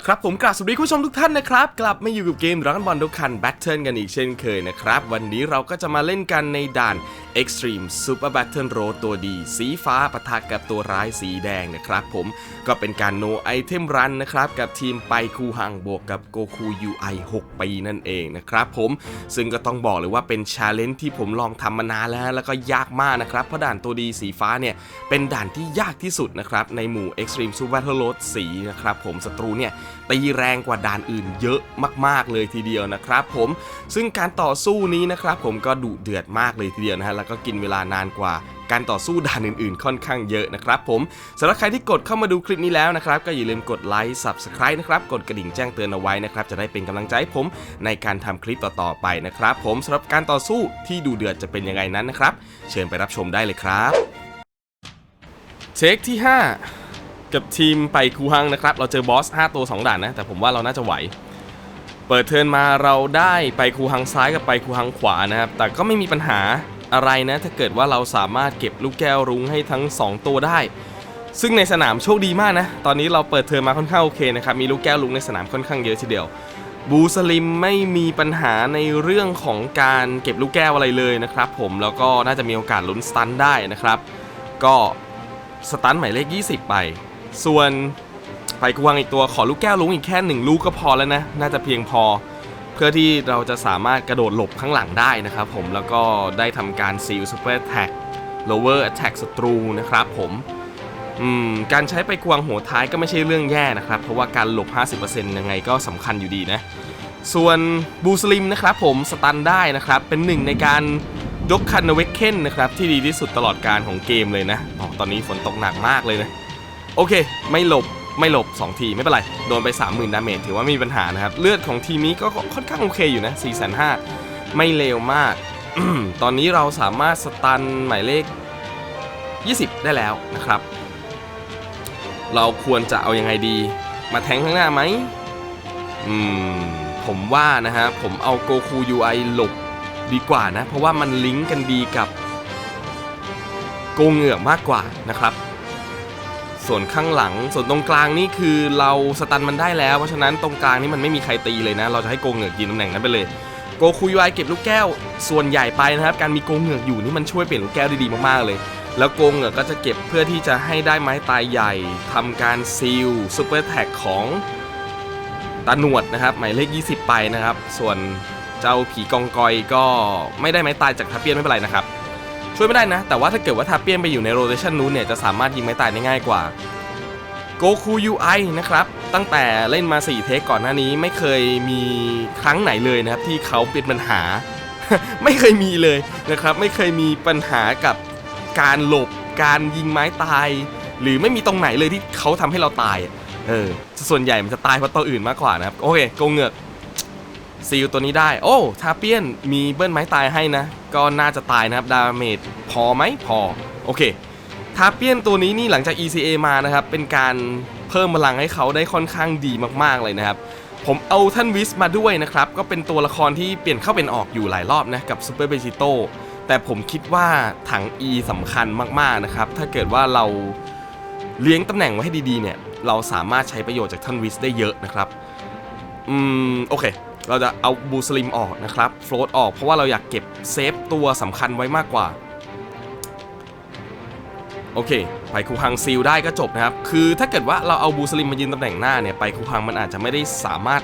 ละครับผมกราบสวัสดีคุณผู้ชมทุกท่านนะครับ กลับมาอยู่กับเกมรันบอลทุกคันแบทเทิลกันอีกเช่นเคยนะครับ วันนี้เราก็จะมาเล่นกันในด่าน Extreme Super Battle Road ตัวดี สีฟ้าปะทะกับตัวร้ายสีแดงนะครับผมก็เป็นการ no item run นนะครับ กับทีมไปคูฮังบวกกับโกคู UI 6 ปีนั่นเองนะครับผมซึ่งก็ต้องบอกเลยว่าเป็นชาเลนจ์ที่ผมลองทำมานานแล้ว แล้วก็ยากมากนะครับเพราะด่านตัวดีสีฟ้าเนี่ยเป็นด่านที่ยากที่สุดนะครับในหมู่ Extreme Super Battle Road สีนะครับผมศัตรูเนี่ยตีแรงกว่าด่านอื่นเยอะมากๆเลยทีเดียวนะครับผมซึ่งการต่อสู้นี้นะครับผมก็ดุเดือดมากเลยทีเดียวนะฮะแล้วก็กินเวลานานกว่าการต่อสู้ด่านอื่นๆ ค่อนข้างเยอะนะครับผมสำหรับใครที่กดเข้ามาดูคลิปนี้แล้วนะครับ ก็อย่าลืมกดไลค์ Subscribe นะครับกดกระดิ่งแจ้งเตือนเอาไว้นะครับ จะได้เป็นกำลังใจให้ผมในการทำคลิปต่อๆไปนะครับ ผมสำหรับการต่อสู้ที่ดูเดือดจะเป็นยังไงนั้นนะครับ เชิญไปรับชมได้เลยครับเทคที่ 5 กับทีมไปคูฮังนะครับ เราเจอบอส 5 ตัว 2 ด่านนะ แต่ผมว่าเราน่าจะไหว เปิดเทิร์นมาเราได้ไปคูฮังซ้ายกับไปคูฮังขวานะครับ แต่ก็ไม่มีปัญหาอะไรนะ ถ้าเกิดว่าเราสามารถเก็บลูกแก้วรุ้งให้ทั้ง 2 ตัวได้ ซึ่งในสนามโชคดีมากนะ ตอนนี้เราเปิดเทอมมาค่อนข้างโอเคนะครับ มีลูกแก้วลุงในสนามค่อนข้างเยอะทีเดียว บูสลิมไม่มีปัญหาในเรื่องของการเก็บลูกแก้วอะไรเลยนะครับผม แล้วก็น่าจะมีโอกาสลุ้นสตันได้นะครับ ก็สตันหมายเลข 20 ไป ส่วนไปกวางอีกตัวขอลูกแก้วลุงอีกแค่หนึ่งลูกก็พอแล้วนะ น่าจะเพียงพอ เพื่อที่เราจะสามารถกระโดดหลบข้างหลังได้นะครับผมแล้วก็ได้ทำการซีลซูเปอร์แท็ก lower attack ศัตรูนะครับผมการใช้ไปกวางหัวท้ายก็ไม่ใช่เรื่องแย่นะครับ เพราะว่าการหลบ 50%ยังไงก็สำคัญอยู่ดีนะ ส่วนบูสลิมนะครับผมสตันได้นะครับ เป็นหนึ่งในการยกคันเวกเคนนะครับที่ดีที่สุดตลอดการของเกมเลยนะอตอนนี้ฝนตกหนักมากเลยนะ โอเค ไม่หลบไม่หลบ 2 ทีไม่เป็นไร โดนไป 30,000 ดาเมจถือว่ามีปัญหานะครับ เลือดของทีมนี้ก็ค่อนข้างโอเคอยู่นะ4,500ไม่เลวมาก ตอนนี้เราสามารถสตันหมายเลข 20 ได้แล้วนะครับ เราควรจะเอายังไงดี มาแทงข้างหน้าไหมอืมผมว่านะฮะผมเอาโกคู UI หลบดีกว่านะ เพราะว่ามันลิงก์กันดีกับโกเหงือกมากกว่านะครับ ส่วนข้างหลัง ส่วนตรงกลางนี่คือเราสตันมันได้แล้ว เพราะฉะนั้นตรงกลางนี่มันไม่มีใครตีเลยนะ เราจะให้โกเหงือกยืนตำแหน่งนั้นไปเลยโกคู UI เก็บลูกแก้ว ส่วนใหญ่ไปนะครับ การมีโกเหงือกอยู่นี่มันช่วยเปลี่ยนลูกแก้วได้ดีมากๆเลย แล้วโกงเหงือกก็จะเก็บเพื่อที่จะให้ได้ไม้ตายใหญ่ทำการซีลซูเปอร์แท็กของตาหนวดนะครับ หมายเลข 20 ไปนะครับ ส่วนเจ้าผีกองกอยก็ไม่ได้ไม้ตายจากทาเปียนไม่เป็นไรนะครับ ช่วยไม่ได้นะ แต่ว่าถ้าเกิดว่าทาเปียนไปอยู่ในโรเ t ชันนู้นเนี่ยจะสามารถยิงไม้ตายได้ง่ายกว่าโกคู UI นะครับ ตั้งแต่เล่นมา 4 เทคก่อนหน้านี้ไม่เคยมีครั้งไหนเลยนะครับ ที่เขาเป็นปัญหา ไม่เคยมีเลยนะครับ ไม่เคยมีปัญหากับการหลบการยิงไม้ตาย หรือไม่มีตรงไหนเลยที่เขาทำให้เราตายเออส่วนใหญ่มันจะตายเพราะตัวอื่นมากกว่านะครับ โอเคโกงเงือก ซีลตัวนี้ได้ โอ้ ทาเปียนมีเบิ้ลไม้ตายให้นะ ก็น่าจะตายนะครับ ดาเมจพอไหมพอ โอเค ทาเปียนตัวนี้นี่หลังจาก ECA มานะครับ เป็นการเพิ่มพลังให้เขาได้ค่อนข้างดีมากๆเลยนะครับ ผมเอาท่านวิสมาด้วยนะครับ ก็เป็นตัวละครที่เปลี่ยนเข้าเป็นออกอยู่หลายรอบนะ กับซูเปอร์เบจิโตแต่ผมคิดว่าถัง E สำคัญมากๆนะครับ ถ้าเกิดว่าเราเลี้ยงตำแหน่งไว้ให้ดีๆเนี่ย เราสามารถใช้ประโยชน์จากท่านวิสได้เยอะนะครับ อืม โอเค เราจะเอาบูสลิมออกนะครับโฟลตออกเพราะว่าเราอยากเก็บเซฟตัวสำคัญไว้มากกว่า โอเค ไปคูฮังซีลได้ก็จบนะครับ คือถ้าเกิดว่าเราเอาบูสลิมมายืนตำแหน่งหน้าเนี่ยไปคูฮังมันอาจจะไม่ได้สามารถ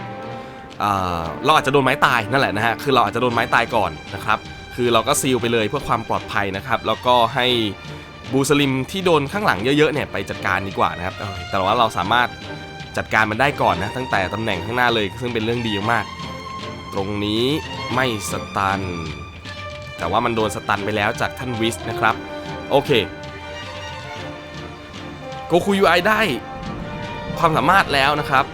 เอ่อเราอาจจะโดนไม้ตายนั่นแหละนะฮะ คือเราอาจจะโดนไม้ตายก่อนนะครับ คือเราก็ซีลไปเลยเพื่อความปลอดภัยนะครับ แล้วก็ให้บูสลิมที่โดนข้างหลังเยอะๆเนี่ยไปจัดการดีกว่านะครับ แต่ว่าเราสามารถจัดการมันได้ก่อนนะตั้งแต่ตำแหน่งข้างหน้าเลยซึ่งเป็นเรื่องดีมาก ตรงนี้ไม่สตัน แต่ว่ามันโดนสตันไปแล้วจากท่านวิสนะครับ โอเคโกคู UI ได้ความสามารถแล้วนะครับ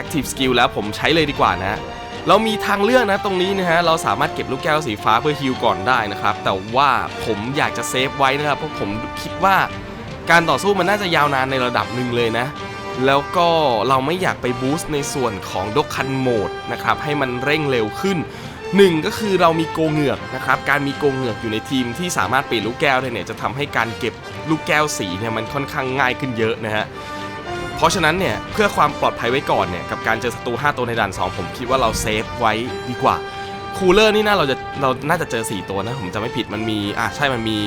Active Skill แล้วผมใช้เลยดีกว่านะ เรามีทางเลือกนะตรงนี้นะฮะ เราสามารถเก็บลูกแก้วสีฟ้าเพื่อฮิลก่อนได้นะครับ แต่ว่าผมอยากจะเซฟไว้นะครับ เพราะผมคิดว่าการต่อสู้มันน่าจะยาวนานในระดับหนึ่งเลยนะ แล้วก็เราไม่อยากไปบูสต์ในส่วนของดกคันโหมดนะครับให้มันเร่งเร็วขึ้นหนึ่งก็คือเรามีโกเหงือกนะครับ การมีโกเหงือกอยู่ในทีมที่สามารถเปลี่ยนลูกแก้วได้เนี่ยจะทำให้การเก็บลูกแก้วสีเนี่ยมันค่อนข้างง่ายขึ้นเยอะนะฮะ เพราะฉะนั้นเนี่ยเพื่อความปลอดภัยไว้ก่อนเนี่ยกับการเจอศัตรู 5 ตัวในด่าน 2 ผมคิดว่าเราเซฟไว้ดีกว่า คูลเลอร์นี่น่าเราจะเราน่าจะเจอ 4 ตัวนะผมจะไม่ผิดมันมีอะใช่มันมี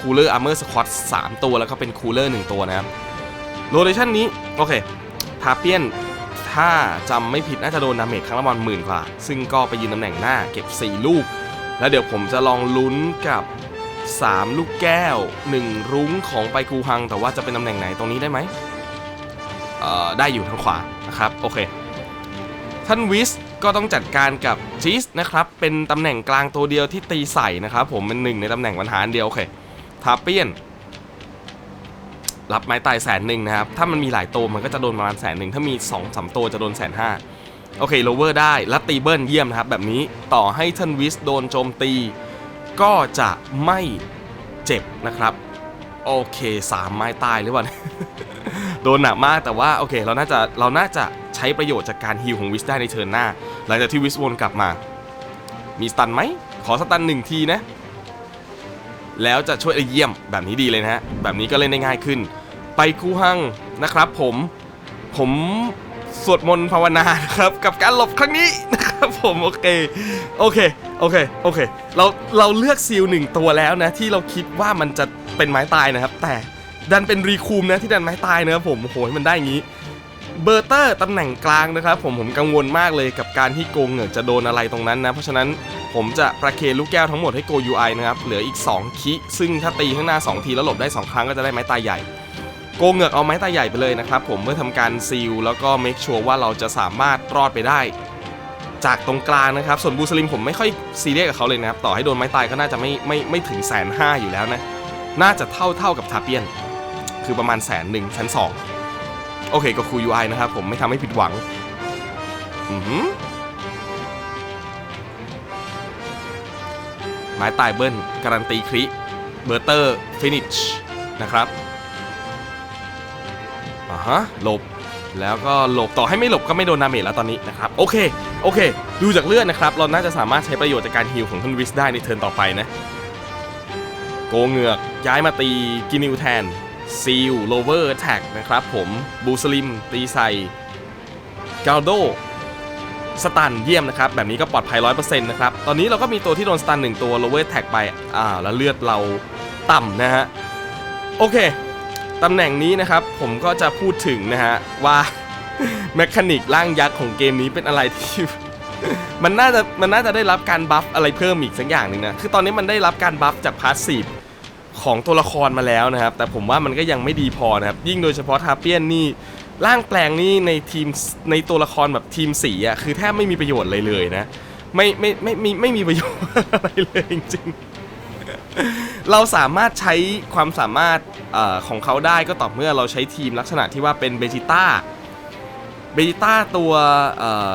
คูลเลอร์อาร์เมอร์สควอต3ตัวแล้วก็เป็นคูลเลอร์1ตัวนะครับ โลเคชั่นนี้ โอเคทาเปียนถ้าจำไม่ผิดน่าจะโดนดาเมจครั้งละประมาณหมื่นกว่า ซึ่งก็ไปยืนตำแหน่งหน้าเก็บ 4 ลูก แล้วเดี๋ยวผมจะลองลุ้นกับ 3 ลูกแก้ว 1 รุ้งของไปคูฮัง แต่ว่าจะเป็นตำแหน่งไหนตรงนี้ได้ไหมเอ่อได้อยู่ทางขวานะครับ โอเค ท่านวิสก็ต้องจัดการกับจีสนะครับ เป็นตำแหน่งกลางตัวเดียวที่ตีใส่นะครับผมเป็นหนึ่งในตำแหน่งปัญหาเดียวโอเคทาเปียน รับไม้ตายแสนหนึ่งนะครับ ถ้ามันมีหลายตัวมันก็จะโดนประมาณแสนหนึ่งถ้ามี2อสตัวจะโดนแสนห้าโอเคโลเวอร์ได้แล้วตีเบิลเยี่ยมนะครับ แบบนี้ต่อให้ท่านวิสโดนโจมตี ก็จะไม่เจ็บนะครับ โอเคสามไม้ตายหรือเปล่าโดนหนักมากแต่ว่าโอเคเราน่าจะเราน่าจะใช้ประโยชน์จากการฮิลของวิสได้ในเทิร์นหน้า หลังจากที่วิสวนกลับมา มีสตันไหมขอสตันหนึ่งทีนะแล้วจะช่วยเยี่ยมแบบนี้ดีเลยนะฮะ แบบนี้ก็เล่นได้ง่ายขึ้น ไปคู่หังนะครับ ผมผมสวดมนต์ภาวนานครับกับการหลบครั้งนี้นะครับผมโอเคโอเคโอเคโอเค เราเราเลือกซีลหนึ่งตัวแล้วนะ ที่เราคิดว่ามันจะเป็นไม้ตายนะครับ แต่ดันเป็นรีคูมนะที่ดันไม้ตายนะครับผมโอ้โหมันได้อย่างนี้เบอร์เตอร์ตำแหน่งกลางนะครับ ผมผมกังวลมากเลยกับการที่โกงเหงือจะโดนอะไรตรงนั้นนะ เพราะฉะนั้นผมจะประเคนลูกแก้วทั้งหมดให้โก UI นะครับเหลืออีก 2 คิ ซึ่งถ้าตีข้างหน้า 2 ทีแล้วหลบได้ 2 ครั้งก็จะได้ไม้ตายใหญ่ โกงเหงือกเอาไม้ตาใหญ่ไปเลยนะครับผมเมื่อทำการซีลแล้วก็เมคชัวร์ว่าเราจะสามารถรอดไปได้ จากตรงกลางนะครับ ส่วนบูสลิมผมไม่ค่อยซีเรียสกับเขาเลยนะครับ ต่อให้โดนไม้ตายก็น่าจะไม่ไม่ไม่ถึงแสนห้าอยู่แล้วนะ น่าจะเท่าเท่ากับทาเปียน คือประมาณแสนหนึ่งชั้นสองโอเคก็คู UI นะครับผมไม่ทำให้ผิดหวังอืไม้ตายเบิ้ลการันตีคริเบอร์เตอร์ฟินิชนะครับ ฮะหลบ แล้วก็หลบต่อให้ไม่หลบก็ไม่โดนดาเมจแล้วตอนนี้นะครับ โอเค โอเค ดูจากเลือดนะครับ เราน่าจะสามารถใช้ประโยชน์จากการฮิลของท่านวิสได้ในเทิร์นต่อไปนะ โกเงือกย้ายมาตีกินิวแทนซีลโลเวอร์แท็กนะครับผมบูสลิม ตีใส่กาโดสตันเยี่ยมนะครับ แบบนี้ก็ปลอดภัย 100%นะครับ ตอนนี้เราก็มีตัวที่โดนสตันหนึ่งตัวโลเวอร์แท็กไป อ่า แล้วเลือดเราต่ำนะฮะ โอเค ตำแหน่งนี้นะครับผมก็จะพูดถึงนะฮะว่าแมคานิกร่างยักษ์ของเกมนี้เป็นอะไรที่ มันน่าจะมันน่าจะได้รับการบัฟอะไรเพิ่มอีกสักอย่างหนึ่งนะคือตอนนี้มันได้รับการบัฟจากพาสซีฟของตัวละครมาแล้วนะครับ แต่ผมว่ามันก็ยังไม่ดีพอนะครับ ยิ่งโดยเฉพาะทาเปียนนี่ร่างแปลงนี่ในทีมในตัวละครแบบทีมสีอะคือแทบไม่มีประโยชน์เลยเลยนะ ไม่ไม่ไม่ไม่ไม่มีประโยชน์อะไรเลยจริงๆ เราสามารถใช้ความสามารถอของเขาได้ก็ต่อเมื่อเราใช้ทีมลักษณะที่ว่าเป็นเบจิต้าเบจิต้าตัว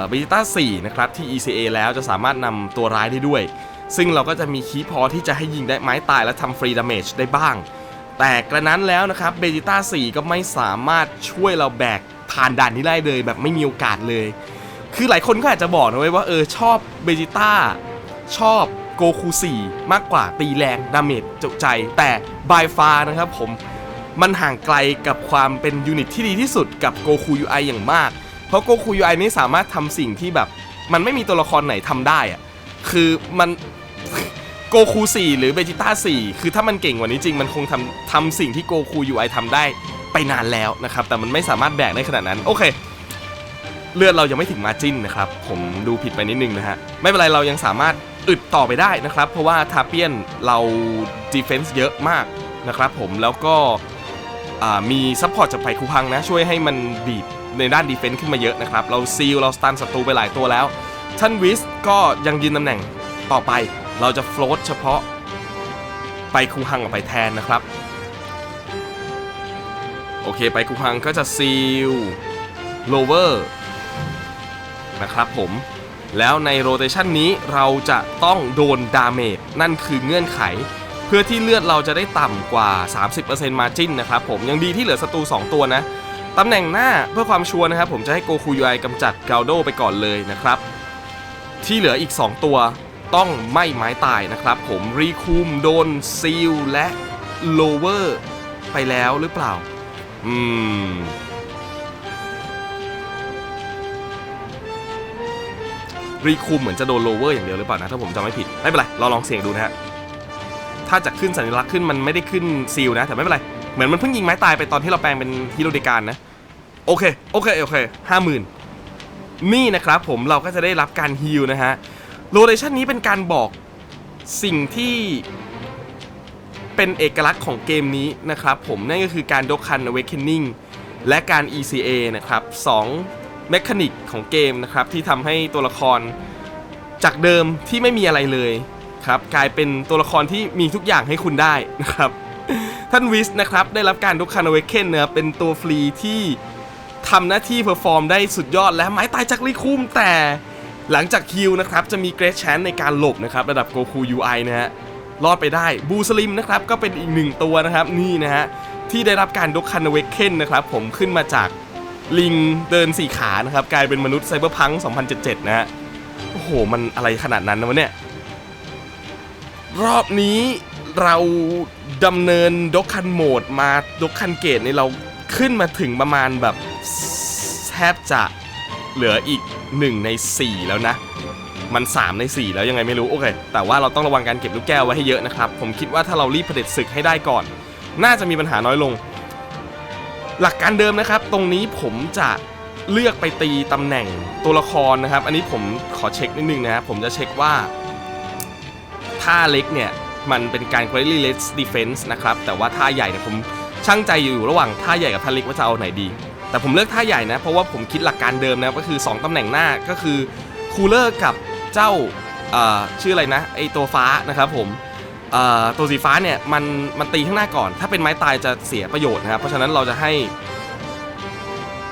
เบจิต้า4นะครับที่ ECA แล้วจะสามารถนำตัวร้ายได้ด้วย ซึ่งเราก็จะมีคีย์พอที่จะให้ยิงได้ไม้ตายและทำฟรีดาเมจได้บ้าง แต่กระนั้นแล้วนะครับเบจิต้า4ก็ไม่สามารถช่วยเราแบกผ่านด่านนี้ได้เลย แบบไม่มีโอกาสเลย คือหลายคนก็อาจจะบอกนะเว้ยว่าเออชอบเบจิต้าชอบ โกคู4มากกว่าตีแรงดาเมจจุใจ แต่บายฟานะครับผมมันห่างไกลกับความเป็นยูนิตที่ดีที่สุดกับโกคู UI อย่างมาก เพราะโกคู UI นี่สามารถทำสิ่งที่แบบ มันไม่มีตัวละครไหนทำได้อะคือมันโกคู4หรือเบจิต้า4คือถ้ามันเก่งกว่านี้จริง มันคงทำทำสิ่งที่โกคู UI ทำได้ไปนานแล้วนะครับ แต่มันไม่สามารถแบกได้ขนาดนั้น โอเค เลือดเรายังไม่ถึงมาจิ้นนะครับ ผมดูผิดไปนิดนึงนะฮะ ไม่เป็นไรเรายังสามารถ อึดต่อไปได้นะครับ เพราะว่าทาเปียนเราดีเฟนซ์เยอะมากนะครับผมแล้วก็มีซัพพอร์ตจากไผ่คูพังนะ ช่วยให้มันบีบในด้านดีเฟนซ์ขึ้นมาเยอะนะครับ เราซีลเราสตันศัตรูไปหลายตัวแล้วท่านวิสก็ยังยืนตำแหน่งต่อไป เราจะโฟลตเฉพาะไปคูฮังกับไปแทนนะครับ โอเคไปคูฮังก็จะซีลโลเวอร์นะครับผม แล้วในโรเตชันนี้เราจะต้องโดนดาเมจนั่นคือเงื่อนไข เพื่อที่เลือดเราจะได้ต่ำกว่า 30%มาจิ้นนะครับผมยังดีที่เหลือศัตรู2 ตัวนะตำแหน่งหน้าเพื่อความชัวร์นะครับผมจะให้โกคูยูไอกำจัดเกาโดไปก่อนเลยนะครับ ที่เหลืออีก 2 ตัวต้องไม่ไม้ตายนะครับผมรีคูมโดนซีลและโลเวอร์ไปแล้วหรือเปล่า อืม รีคูมเหมือนจะโดนโลเวอร์อย่างเดียวหรือเปล่านะถ้าผมจำไม่ผิดไม่เป็นไรเราลองเสี่ยงดูนะฮะถ้าจะขึ้นสัญลักษณ์ขึ้นมันไม่ได้ขึ้นซีลนะแต่ไม่เป็นไรเหมือนมันเพิ่งยิงไม้ตายไปตอนที่เราแปลงเป็นฮิโรเดการนะโอเคโอเคโอเคห้าหมื่นนี่นะครับผมเราก็จะได้รับการฮิลนะฮะโลเคชันนี้เป็นการบอกสิ่งที่เป็นเอกลักษณ์ของเกมนี้นะครับผมนั่นก็คือการดกคัน Awakening และการ ECA นะครับ2 เมคานิกของเกมนะครับที่ทำให้ตัวละครจากเดิมที่ไม่มีอะไรเลยครับกลายเป็นตัวละครที่มีทุกอย่างให้คุณได้นะครับท่านวิสนะครับได้รับการดกคัน Awaken นะครับเป็นตัวฟรีที่ทำหน้าที่เพอร์ฟอร์มได้สุดยอดและไม้ตายจากลีคุมแต่หลังจากคิวนะครับจะมีเกรดแชนในการหลบนะครับระดับโกคู UI นะฮะรอดไปได้บูสลิมนะครับก็เป็นอีกหนึ่งตัวนะครับนี่นะฮะที่ได้รับการดกคันเวกเคนนะครับผมขึ้นมาจาก ลิงเดินสี่ขานะครับกลายเป็นมนุษย์ไซเบอร์พัง2077 นะฮะโอ้โห มันอะไรขนาดนั้นนะวะเนี่ย รอบนี้เราดำเนินดกคันโหมดมาดกคันเกตในเราขึ้นมาถึงประมาณแบบแทบจะเหลืออีก 1 ใน 4 แล้วนะ มัน 3 ใน 4 แล้วยังไงไม่รู้ โอเค แต่ว่าเราต้องระวังการเก็บลูกแก้วไว้ให้เยอะนะครับ ผมคิดว่าถ้าเรารีบเผด็จศึกให้ได้ก่อน น่าจะมีปัญหาน้อยลง หลักการเดิมนะครับ ตรงนี้ผมจะเลือกไปตีตำแหน่งตัวละครนะครับ อันนี้ผมขอเช็คนิดนึงนะครับผมจะเช็คว่าท่าเล็กเนี่ย มันเป็นการ quality less defense นะครับ แต่ว่าท่าใหญ่เนี่ยผมช่างใจอยู่ระหว่างท่าใหญ่กับท่าเล็กว่าจะเอาไหนดี แต่ผมเลือกท่าใหญ่นะ เพราะว่าผมคิดหลักการเดิมนะก็คือ 2ตำแหน่งหน้าก็คือคูลเลอร์กับเจ้าชื่ออะไรนะไอตัวฟ้านะครับผม ตัวสีฟ้าเนี่ยมันมันตีข้างหน้าก่อน ถ้าเป็นไม้ตายจะเสียประโยชน์นะครับ เพราะฉะนั้นเราจะให้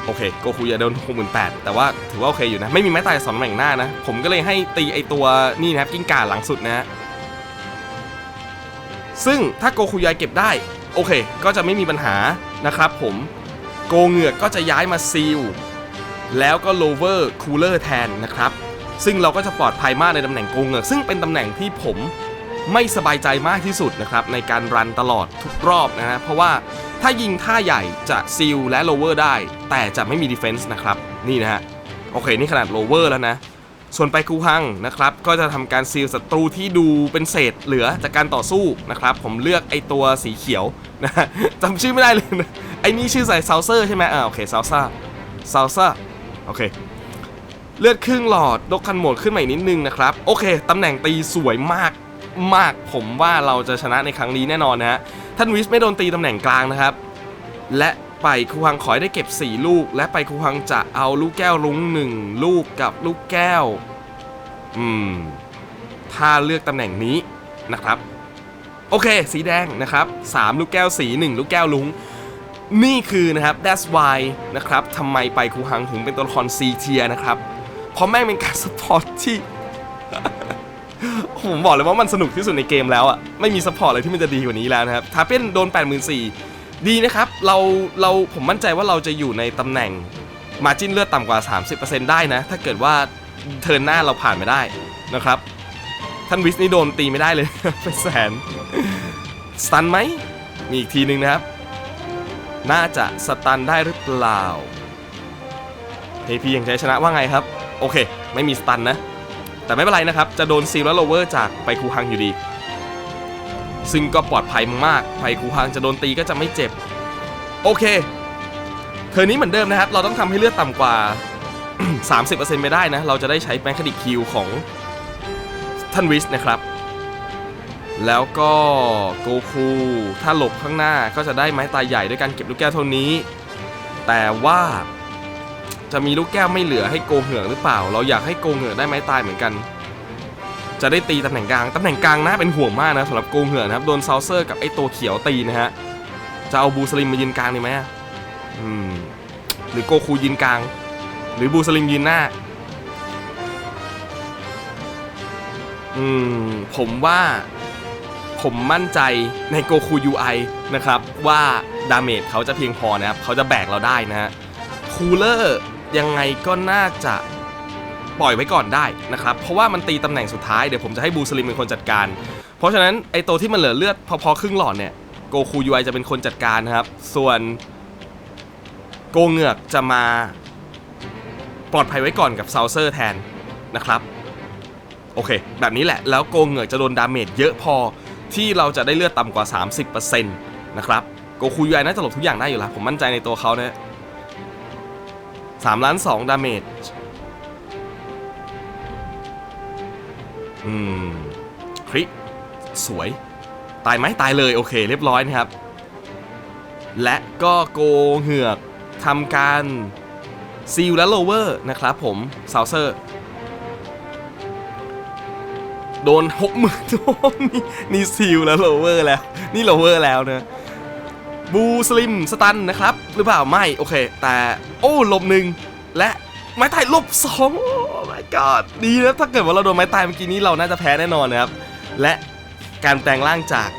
โอเคโกคูยาโดนหกหมื่นแปดแต่ว่าถือว่าโอเคอยู่นะ ไม่มีไม้ตายสองตำแหน่งหน้านะ ผมก็เลยให้ตีไอตัวนี่นะครับกิ้งก่าหลังสุดนะฮะซึ่งถ้าโกคูยายเก็บได้ โอเค ก็จะไม่มีปัญหานะครับผมโกเหงือกก็จะย้ายมาซีลแล้วก็ lower cooler แทนนะครับ ซึ่งเราก็จะปลอดภัยมากในตำแหน่งโกงเงือกซึ่งเป็นตำแหน่งที่ผม ไม่สบายใจมากที่สุดนะครับในการรันตลอดทุกรอบนะฮะเพราะว่าถ้ายิงท่าใหญ่จะซีลและ lower ได้ แต่จะไม่มี defense นะครับนี่นะฮะโอเคนี่ขนาด lower แล้วนะ ส่วนไปคูฮังนะครับก็จะทำการซีลศัตรูที่ดูเป็นเศษเหลือจากการต่อสู้นะครับผมเลือกไอตัวสีเขียวนะจำชื่อไม่ได้เลยนะไอนี่ชื่อใส่ซาวเซอร์ใช่ไหมอ่าโอเคซาวซ่าซาวซ่าโอเคเลือดครึ่งหลอดดกคันโหมดขึ้นมาอีกนิดนึงนะครับ โอเค ตำแหน่งตีสวยมาก มากผมว่าเราจะชนะในครั้งนี้แน่นอนนะฮะท่านวิสไม่โดนตีตำแหน่งกลางนะครับ และไปคูฮังขอให้ได้เก็บ 4 ลูก และไปคูฮังจะเอาลูกแก้วลุงหนึ่งลูกกับลูกแก้ว อืม ถ้าเลือกตำแหน่งนี้นะครับ โอเค สีแดงนะครับ 3 ลูกแก้วสี1ลูกแก้วลุงนี่คือนะครับ that's why นะครับทำไมไปคูฮังถึงเป็นตัวละคร C tier นะครับ เพราะแม่งเป็นการสปอร์ตที่ ผมบอกเลยว่ามันสนุกที่สุดในเกมแล้วอะไม่มีสปอร์ตอะไรที่มันจะดีกว่านี้แล้วนะครับทาเป็นโดน 84,000ดีนะครับ เราเราผมมั่นใจว่าเราจะอยู่ในตำแหน่งมาจิ้นเลือดต่ำกว่า 30%ได้นะ ถ้าเกิดว่าเทิร์นหน้าเราผ่านไม่ได้นะครับ ท่านวิสนี่โดนตีไม่ได้เลย เป็นแสนสตันไหมมีอีกทีนึงนะครับ น่าจะสตันได้หรือเปล่าเทพียังใจชนะว่าไงครับ โอเค ไม่มีสตันนะ แต่ไม่เป็นไรนะครับ จะโดนซีลและโลเวอร์จากไปคูฮังอยู่ดี ซึ่งก็ปลอดภัยมากไปคูฮังจะโดนตีก็จะไม่เจ็บ โอเคเทอร์นี้เหมือนเดิมนะครับ เราต้องทำให้เลือดต่ำกว่า 30%ไม่ได้นะ เราจะได้ใช้แมคคานิกคิวของท่านวิสนะครับ แล้วก็โกคูถ้าหลบข้างหน้าก็จะได้ไม้ตายใหญ่ด้วยการเก็บลูกแก้วเท่านี้ แต่ว่า จะมีลูกแก้วไม่เหลือให้โกเหือกหรือเปล่า เราอยากให้โกเหือกได้ไม้ตายเหมือนกัน จะได้ตีตำแหน่งกลางตำแหน่งกลางน่าเป็นห่วงมากนะสำหรับโกเหือกนะครับโดนซาวเซอร์กับไอ้ตัวเขียวตีนะฮะจะเอาบูสลิมมายืนกลางดีไหมอืมหรือโกคูยืนกลาง หรือบูสลิมยืนหน้าอืมผมว่าผมมั่นใจในโกคู UI นะครับ ว่าดาเมจเขาจะเพียงพอนะครับ เขาจะแบกเราได้นะฮะคูลเลอร์ ยังไงก็น่าจะปล่อยไว้ก่อนได้นะครับ เพราะว่ามันตีตำแหน่งสุดท้าย เดี๋ยวผมจะให้บูสลิมเป็นคนจัดการ เพราะฉะนั้นไอตัวที่มันเหลือเลือดพอๆครึ่งหลอดเนี่ยโกคู UI จะเป็นคนจัดการนะครับ ส่วนโกเงือกจะมาปลอดภัยไว้ก่อนกับซาวเซอร์แทนนะครับ โอเค แบบนี้แหละ แล้วโกเงือกจะโดนดาเมจเยอะพอที่เราจะได้เลือดต่ำกว่า 30%นะครับ โกคูยูไอน่าจะหลบทุกอย่างได้อยู่แล้ว ผมมั่นใจในตัวเขานะ สามล้านสองดาเมจอืมคริสวย ตายไหมตายเลยโอเคเรียบร้อยนะครับ และก็โกเหือกทำการซีลและโลเวอร์นะครับผมซาวเซอร์ โดนหกหมื่นโดนนี่นี่ซีลแล้วโลเวอร์แล้ว นี่โลเวอร์แล้วนะ บูสลิมสตันนะครับ หรือเปล่าไม่โอเค แต่โอ้ลบหนึ่งและไม้ตายลบสองโอ้ my god ดีนะถ้าเกิดว่าเราโดนไม้ตายเมื่อกี้นี้เราน่าจะแพ้แน่นอนนะครับ และการแปลงร่างจาก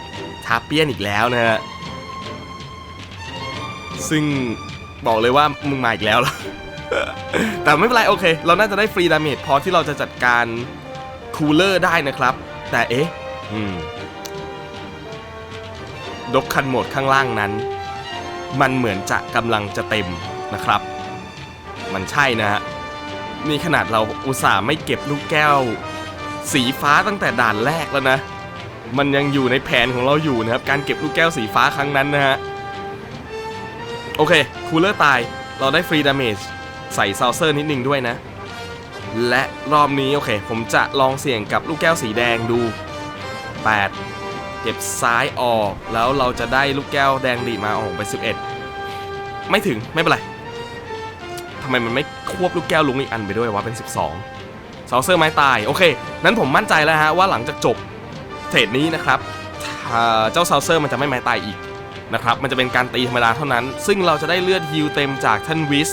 ทาเปียนอีกแล้วนะฮะซึ่งบอกเลยว่ามึงมาอีกแล้วล่ะแต่ไม่เป็นไรโอเค เราน่าจะได้ฟรีดาเมจพอที่เราจะจัดการคูลเลอร์ได้นะครับ แต่เอ๊ะ อืม ดกคันโหมดข้างล่างนั้น มันเหมือนจะกำลังจะเต็มนะครับ มันใช่นะฮะนี่ขนาดเราอุตส่าห์ไม่เก็บลูกแก้ว สีฟ้าตั้งแต่ด่านแรกแล้วนะ มันยังอยู่ในแผนของเราอยู่นะครับ การเก็บลูกแก้วสีฟ้าครั้งนั้นนะฮะ โอเค คูลเลอร์ตาย เราได้ฟรีดาเมจใส่ซาวเซอร์นิดนึงด้วยนะ และรอบนี้โอเค ผมจะลองเสี่ยงกับลูกแก้วสีแดงดู 8 เก็บซ้ายออกแล้วเราจะได้ลูกแก้วแดงดีมาออกไป 11 ไม่ถึงไม่เป็นไรทำไมมันไม่ควบลูกแก้วลุงอีกอันไปด้วยวะเป็น 12ซาเซอร์ไม้ตายโอเค นั้นผมมั่นใจแล้วฮะว่าหลังจากจบเทรดนี้นะครับเจ้าซาเซอร์มันจะไม่ไม้ตายอีกนะครับมันจะเป็นการตีธรรมดาเท่านั้น ซึ่งเราจะได้เลือดฮิลเต็มจากท่านวิส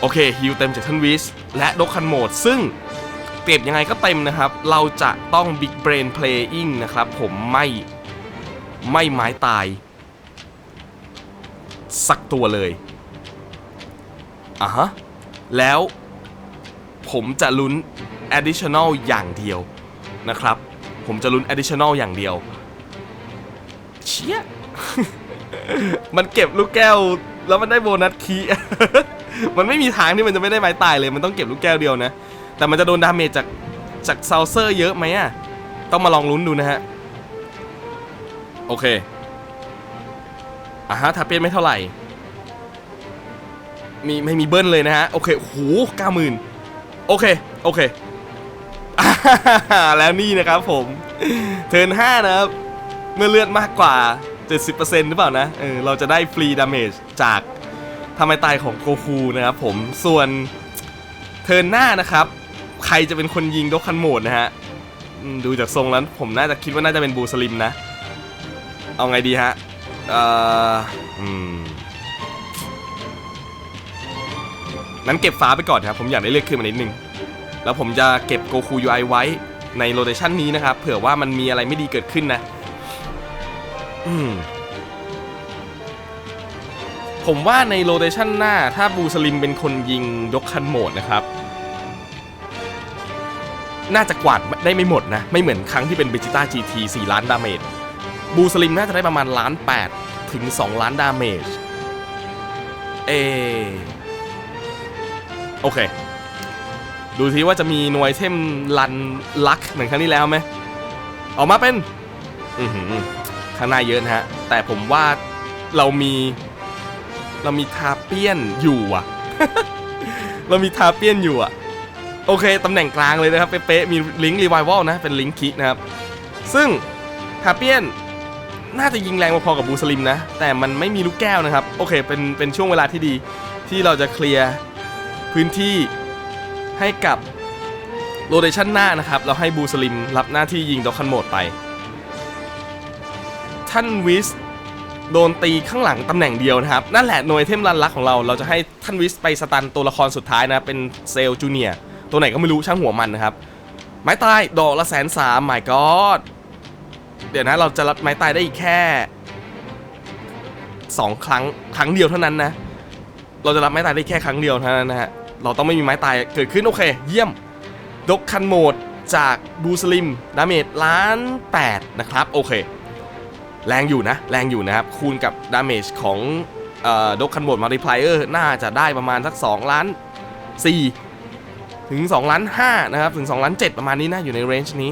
โอเคฮิลเต็มจากท่านวิสและดกคันโหมดซึ่ง เก็บยังไงก็เต็มนะครับ เราจะต้อง Big Brain Playing นะครับผมไม่ไม่ไม้ตาย สักตัวเลยอะฮะ แล้วผมจะลุ้น additional อย่างเดียวนะครับ ผมจะลุ้น additional อย่างเดียว เชี่ย มันเก็บลูกแก้ว แล้วมันได้โบนัสคี มันไม่มีทางที่มันจะไม่ได้ไม้ตายเลย มันต้องเก็บลูกแก้วเดียวนะ แต่มันจะโดนดาเมจจากจากเซาเซอร์เยอะไหมอะต้องมาลองลุ้นดูนะฮะ โอเคอะฮะทาเปียนไม่เท่าไหร่ มีไม่มีเบิ้ลเลยนะฮะ โอเคโหเก้าหมื่นโอเค โอเค แล้วนี่นะครับผม เทิร์นห้านะครับ เมื่อเลือดมากกว่า 70%หรือเปล่านะ เออ เราจะได้ฟรีดาเมจจากทำไมตายของโกคูนะครับผม ส่วนเทิร์นหน้านะครับ ใครจะเป็นคนยิงดกคันโหมดนะฮะดูจากทรงแล้วผมน่าจะคิดว่าน่าจะเป็นบูสลิมนะ เอาไงดีฮะเอ่อนั้นเก็บฟ้าไปก่อนครับ ผมอยากได้เลือดขึ้นมานิดนึง แล้วผมจะเก็บโกคู UI ไว้ในโรเ t ชันนี้นะครับ เผื่อว่ามันมีอะไรไม่ดีเกิดขึ้นนะอืมผมว่าในโรเ t ชันหน้า ถ้าบูสลิมเป็นคนยิงยกคันโหมดนะครับ น่าจะกวาดได้ไม่หมดนะ ไม่เหมือนครั้งที่เป็นเบจิต้า GT 4 ล้านดาเมจบูสลิมน่าจะได้ประมาณล้าน8ถึง 2 ล้านดาเมจเอโอเค ดูทีว่าจะมีหน่วยเทมลันลักเหมือนครั้งที่แล้วไหมออกมาเป็นอือหือข้างหน้าเยอะนะฮะ แต่ผมว่าเรามี เรามีทาเปียนอยู่อะเรามีทาเปียนอยู่อะ โอเคตำแหน่งกลางเลยนะครับ เป๊ะๆมีลิงก์รีไวลนะ เป็นลิงก์คินะครับ ซึ่งทาเปียนน่าจะยิงแรงพอๆกับบูสลิมนะ แต่มันไม่มีลูกแก้วนะครับ โอเค เป็นเป็นช่วงเวลาที่ดีที่เราจะเคลียร์พื้นที่ให้กับโรเ t ชันหน้านะครับ เราให้บูสลิมรับหน้าที่ยิงดอกคันโหมดไปท่านวิสโดนตีข้างหลังตำแหน่งเดียวนะครับ นั่นแหละหน่วยเทมรันลักของเรา เราจะให้ท่านวิสไปสตันตัวละครสุดท้ายนะ เป็นเซลจูเนียร์ ตัวไหนก็ไม่รู้ช่างหัวมันนะครับ ไม้ตายดอกละแสนสามหมายกอดเดี๋ยวนะเราจะรับไม้ตายได้อีกแค่สองครั้งครั้งเดียวเท่านั้นนะ เราจะรับไม้ตายได้แค่ครั้งเดียวเท่านั้นนะฮะ เราต้องไม่มีไม้ตายเกิดขึ้นโอเค เยี่ยม ดกคันโหมดจากบูสลิมดาเมจล้าน8นะครับโอเค แรงอยู่นะ แรงอยู่นะครับ คูณกับดาเมจของดกคันโหมดมัลติพลายเออร์น่าจะได้ประมาณสัก 2 ล้าน4 ถึง2ล้าน5นะครับถึง2ล้าน7ประมาณนี้นะอยู่ในเรนจ์นี้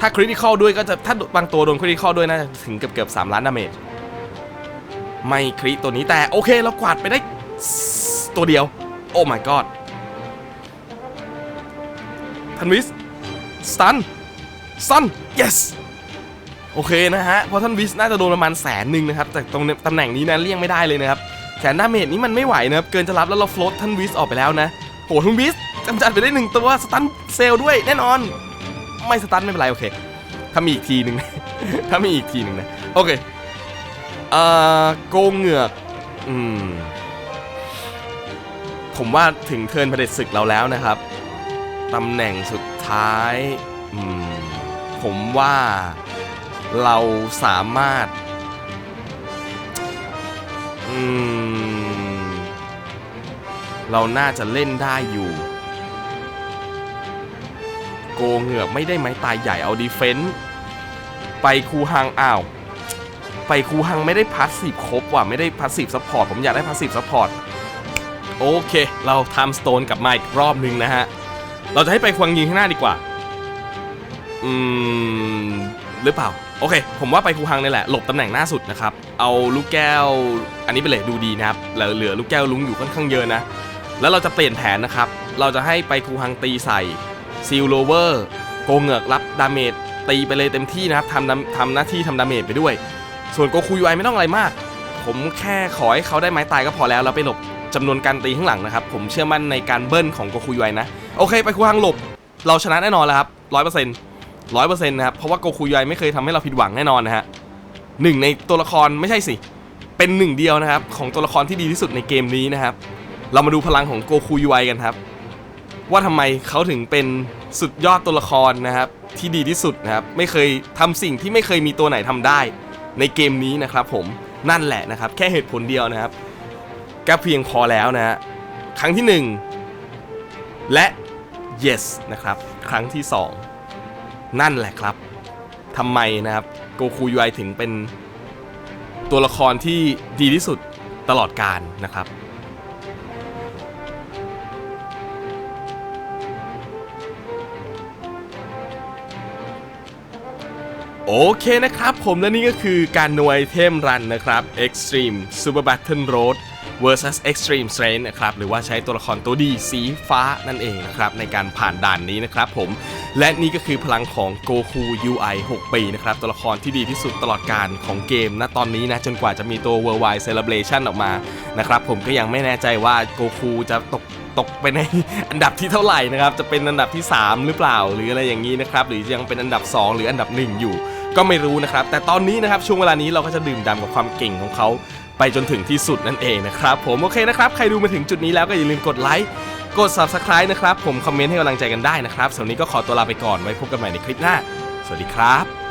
ถ้าคริติคอลด้วยก็จะถ้าบางตัวโดนคริติคอลด้วยน่าจะถึงเกือบเกือบ3ล้านดาเมจไม่คริตัวนี้แต่โอเคเรากวาดไปได้ตัวเดียว โอ้ my god ทันวิสสตันสตัน yes โอเคนะฮะ เพราะท่านวิสน่าจะโดนประมาณแสนหนึ่งนะครับแต่ตรงตำแหน่งนี้นะเลี่ยงไม่ได้เลยนะครับแสนดาเมจนี้มันไม่ไหวนะครับ เกินจะรับแล้วเราโฟลตท่านวิสออกไปแล้วนะ โหท่านวิส กำจัดไปได้หนึ่งตัวสตันเซลด้วยแน่นอน ไม่สตันไม่เป็นไรโอเค ถ้ามีอีกทีหนึ่ง ถ้ามีอีกทีหนึ่งนะ โอเคเอ่อโกงเหงือกอืมผมว่าถึงเทิร์นเด็จศึกเราแล้วนะครับตำแหน่งสุดท้ายอืมผมว่าเราสามารถอืมเราน่าจะเล่นได้อยู่ โกเหงือกไม่ได้ไม้ตายใหญ่เอาดีเฟนส์ไปคูฮังอ้าว ไปคูฮังไม่ได้พาสซีฟครบว่ะ ไม่ได้พาสซีฟซัพพอร์ตผมอยากได้พาสซีฟซัพพอร์ตโอเค เราทำสโตนกลับมาอีกรอบนึงนะฮะ เราจะให้ไปควงยิงข้างหน้าดีกว่า อืม หรือเปล่า โอเค ผมว่าไปคูฮังนี่แหละ หลบตำแหน่งหน้าสุดนะครับ เอาลูกแก้ว อันนี้ไปเลยดูดีนะครับ เหลือเหลือลูกแก้วลุงอยู่ค่อนข้างเยอะนะ แล้วเราจะเปลี่ยนแผนนะครับ เราจะให้ไปคูฮังตีใส่ ซิลโลเวอร์โกเหงือกรับดาเมจตีไปเลยเต็มที่นะครับทำทำหน้าที่ทำดาเมจไปด้วย ส่วนโกคูยูไอไม่ต้องอะไรมาก ผมแค่ขอให้เขาได้ไม้ตายก็พอแล้วแล้วไปหลบจำนวนการตีข้างหลังนะครับ ผมเชื่อมั่นในการเบิ้ลของโกคูยูไอนะ โอเค ไปคูฮังหลบ เราชนะแน่นอนแล้วครับร้อยเปอร์เซ็นต์ร้อยเปอร์เซ็นต์นะครับ เพราะว่าโกคูยูไอไม่เคยทำให้เราผิดหวังแน่นอนนะฮะหนึ่งในตัวละครไม่ใช่สิ เป็นหนึ่งเดียวนะครับของตัวละครที่ดีที่สุดในเกมนี้นะครับเรามาดูพลังของโกคูยูไอกันครับ ว่าทำไมเขาถึงเป็นสุดยอดตัวละครนะครับที่ดีที่สุดนะครับไม่เคยทำสิ่งที่ไม่เคยมีตัวไหนทำได้ ในเกมนี้นะครับผมนั่นแหละนะครับ แค่เหตุผลเดียวนะครับก็เพียงพอแล้วนะฮะครั้งที่หนึ่งและ yes นะครับ ครั้งที่สองนั่นแหละครับทำไมนะครับโกคูยูไอถึงเป็นตัวละครที่ดีที่สุดตลอดกาลนะครับ โอเคนะครับผมและนี่ก็คือการหน่วยเทมรันนะครับ Extreme Super Battle Road versus Extreme Strength นะครับหรือว่าใช้ตัวละครตัวดีสีฟ้านั่นเองนะครับในการผ่านด่านนี้นะครับผม และนี่ก็คือพลังของ Goku UI 6 ปีนะครับตัวละครที่ดีที่สุดตลอดการของเกมณตอนนี้นะจนกว่าจะมีตัว Worldwide Celebration ออกมานะครับผมก็ยังไม่แน่ใจว่า Goku จะตกตกไปในอันดับที่เท่าไหร่นะครับ จะเป็นอันดับที่ 3 หรือเปล่า หรืออะไรอย่างนี้นะครับ หรือยังเป็นอันดับ 2 หรืออันดับ 1 อยู่ ก็ไม่รู้นะครับ แต่ตอนนี้นะครับช่วงเวลานี้เราก็จะดื่มด่ำกับความเก่งของเขาไปจนถึงที่สุดนั่นเองนะครับผมโอเคนะครับใครดูมาถึงจุดนี้แล้วก็อย่าลืมกดไลค์กด subscribe นะครับผมคอมเมนต์ให้กำลังใจกันได้นะครับสำหรับวันนี้ก็ขอตัวลาไปก่อนไว้พบกันใหม่ในคลิปหน้า สวัสดีครับ